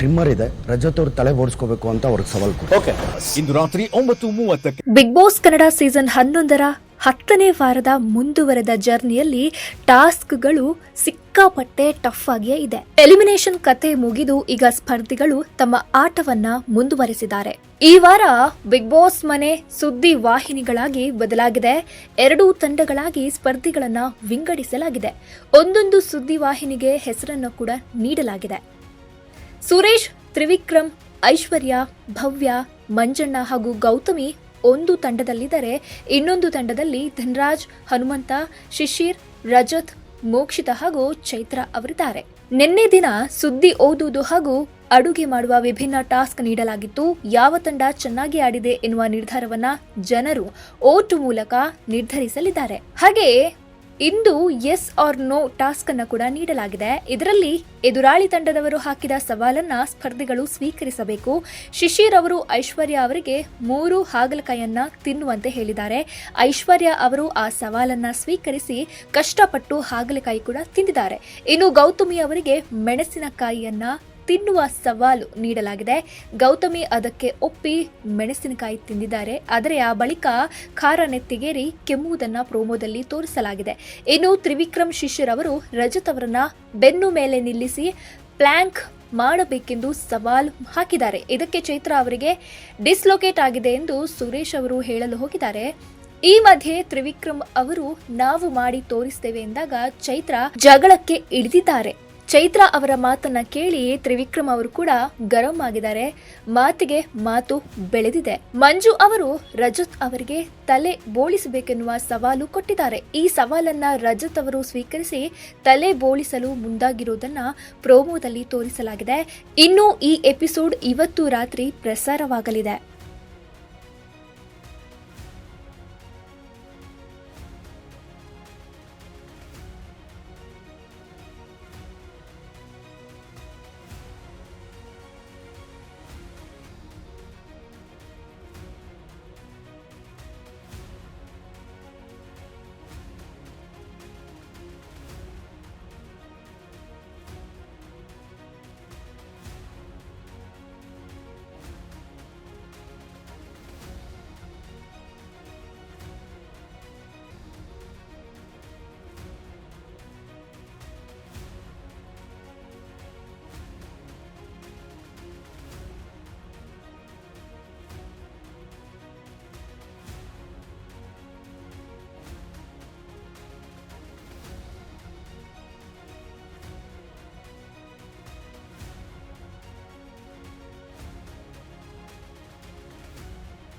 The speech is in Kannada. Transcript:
ಟ್ರಿಮ್ಮರ್ ಇದೆ. ರಜತ್ ಅವ್ರ ತಲೆ ಓಡಿಸ್ಕೋಬೇಕು ಅಂತ ಅವ್ರಿಗೆ ಸವಾಲ್ ಓಕೆ ಇಂದು ರಾತ್ರಿ ಒಂಬತ್ತು ಮೂವತ್ತಕ್ಕೆ ಬಿಗ್ ಬಾಸ್ ಕನ್ನಡ ಸೀಸನ್ ಹನ್ನೊಂದರ ಹತ್ತನೇ ವಾರದ ಮುಂದುವರೆದ ಜರ್ನಿಯಲ್ಲಿ ಟಾಸ್ಕ್ಗಳು ಸಿಕ್ಕಾಪಟ್ಟೆ ಟಫ್ ಆಗಿಯೇ ಇದೆ. ಎಲಿಮಿನೇಷನ್ ಕತೆ ಮುಗಿದು ಈಗ ಸ್ಪರ್ಧಿಗಳು ತಮ್ಮ ಆಟವನ್ನ ಮುಂದುವರೆಸಿದ್ದಾರೆ. ಈ ವಾರ ಬಿಗ್ ಬಾಸ್ ಮನೆ ಸುದ್ದಿ ವಾಹಿನಿಗಳಾಗಿ ಬದಲಾಗಿದೆ. ಎರಡೂ ತಂಡಗಳಾಗಿ ಸ್ಪರ್ಧಿಗಳನ್ನ ವಿಂಗಡಿಸಲಾಗಿದೆ. ಒಂದೊಂದು ಸುದ್ದಿ ವಾಹಿನಿಗೆ ಹೆಸರನ್ನು ಕೂಡ ನೀಡಲಾಗಿದೆ. ಸುರೇಶ್, ತ್ರಿವಿಕ್ರಮ್, ಐಶ್ವರ್ಯ, ಭವ್ಯ, ಮಂಜಣ್ಣ ಹಾಗೂ ಗೌತಮಿ ಒಂದು ತಂಡದಲ್ಲಿದ್ದರೆ. ಇನ್ನೊಂದು ತಂಡದಲ್ಲಿ ಧನ್ರಾಜ್, ಹನುಮಂತ, ಶಿಶಿರ್, ರಜತ್, ಮೋಕ್ಷಿತ ಹಾಗೂ ಚೈತ್ರ ಅವರಿದ್ದಾರೆ. ನಿನ್ನೆ ದಿನ ಸುದ್ದಿ ಓದುವುದು ಹಾಗೂ ಅಡುಗೆ ಮಾಡುವ ವಿಭಿನ್ನ ಟಾಸ್ಕ್ ನೀಡಲಾಗಿತ್ತು. ಯಾವ ತಂಡ ಚೆನ್ನಾಗಿ ಆಡಿದೆ ಎನ್ನುವ ನಿರ್ಧಾರವನ್ನ ಜನರು ಓಟು ಮೂಲಕ ನಿರ್ಧರಿಸಲಿದ್ದಾರೆ. ಹಾಗೆಯೇ ಇಂದು ಎಸ್ ಆರ್ ನೋ ಟಾಸ್ಕ್ ಅನ್ನು ಕೂಡ ನೀಡಲಾಗಿದೆ. ಇದರಲ್ಲಿ ಎದುರಾಳಿ ತಂಡದವರು ಹಾಕಿದ ಸವಾಲನ್ನ ಸ್ಪರ್ಧಿಗಳು ಸ್ವೀಕರಿಸಬೇಕು. ಶಿಶಿರ್ ಅವರು ಐಶ್ವರ್ಯ ಅವರಿಗೆ ಮೂರು ಹಾಗಲಕಾಯನ್ನ ತಿನ್ನುವಂತೆ ಹೇಳಿದ್ದಾರೆ. ಐಶ್ವರ್ಯ ಅವರು ಆ ಸವಾಲನ್ನ ಸ್ವೀಕರಿಸಿ ಕಷ್ಟಪಟ್ಟು ಹಾಗಲಕಾಯಿ ಕೂಡ ತಿಂದಿದ್ದಾರೆ. ಇನ್ನು ಗೌತಮಿ ಅವರಿಗೆ ಮೆಣಸಿನಕಾಯಿಯನ್ನ ತಿನ್ನುವ ಸವಾಲು ನೀಡಲಾಗಿದೆ. ಗೌತಮಿ ಅದಕ್ಕೆ ಒಪ್ಪಿ ಮೆಣಸಿನಕಾಯಿ ತಿಂದಿದ್ದಾರೆ. ಆದರೆ ಆ ಬಳಿಕ ಖಾರ ನೆತ್ತಿಗೇರಿ ಕೆಮ್ಮುವುದನ್ನು ಪ್ರೋಮೋದಲ್ಲಿ ತೋರಿಸಲಾಗಿದೆ. ಇನ್ನು ತ್ರಿವಿಕ್ರಮ್ ಶಿಷ್ಯರವರು ರಜತ್ ಅವರನ್ನ ಬೆನ್ನು ಮೇಲೆ ನಿಲ್ಲಿಸಿ ಪ್ಲ್ಯಾಂಕ್ ಮಾಡಬೇಕೆಂದು ಸವಾಲು ಹಾಕಿದ್ದಾರೆ. ಇದಕ್ಕೆ ಚೈತ್ರ ಅವರಿಗೆ ಡಿಸ್ಲೊಕೇಟ್ ಆಗಿದೆ ಎಂದು ಸುರೇಶ್ ಅವರು ಹೇಳಲು ಹೋಗಿದ್ದಾರೆ. ಈ ಮಧ್ಯೆ ತ್ರಿವಿಕ್ರಮ್ ಅವರು ನಾವು ಮಾಡಿ ತೋರಿಸ್ತೇವೆ ಎಂದಾಗ ಚೈತ್ರ ಜಗಳಕ್ಕೆ ಇಳಿದಿದ್ದಾರೆ. ಚೈತ್ರ ಅವರ ಮಾತನ್ನ ಕೇಳಿ ತ್ರಿವಿಕ್ರಮ್ ಅವರು ಕೂಡ ಗರಂ ಆಗಿದ್ದಾರೆ. ಮಾತಿಗೆ ಮಾತು ಬೆಳೆದಿದೆ. ಮಂಜು ಅವರು ರಜತ್ ಅವರಿಗೆ ತಲೆ ಬೋಳಿಸಬೇಕೆನ್ನುವ ಸವಾಲು ಕೊಟ್ಟಿದ್ದಾರೆ. ಈ ಸವಾಲನ್ನ ರಜತ್ ಅವರು ಸ್ವೀಕರಿಸಿ ತಲೆ ಬೋಳಿಸಲು ಮುಂದಾಗಿರುವುದನ್ನ ಪ್ರೋಮೋದಲ್ಲಿ ತೋರಿಸಲಾಗಿದೆ. ಇನ್ನು ಈ ಎಪಿಸೋಡ್ ಇವತ್ತು ರಾತ್ರಿ ಪ್ರಸಾರವಾಗಲಿದೆ.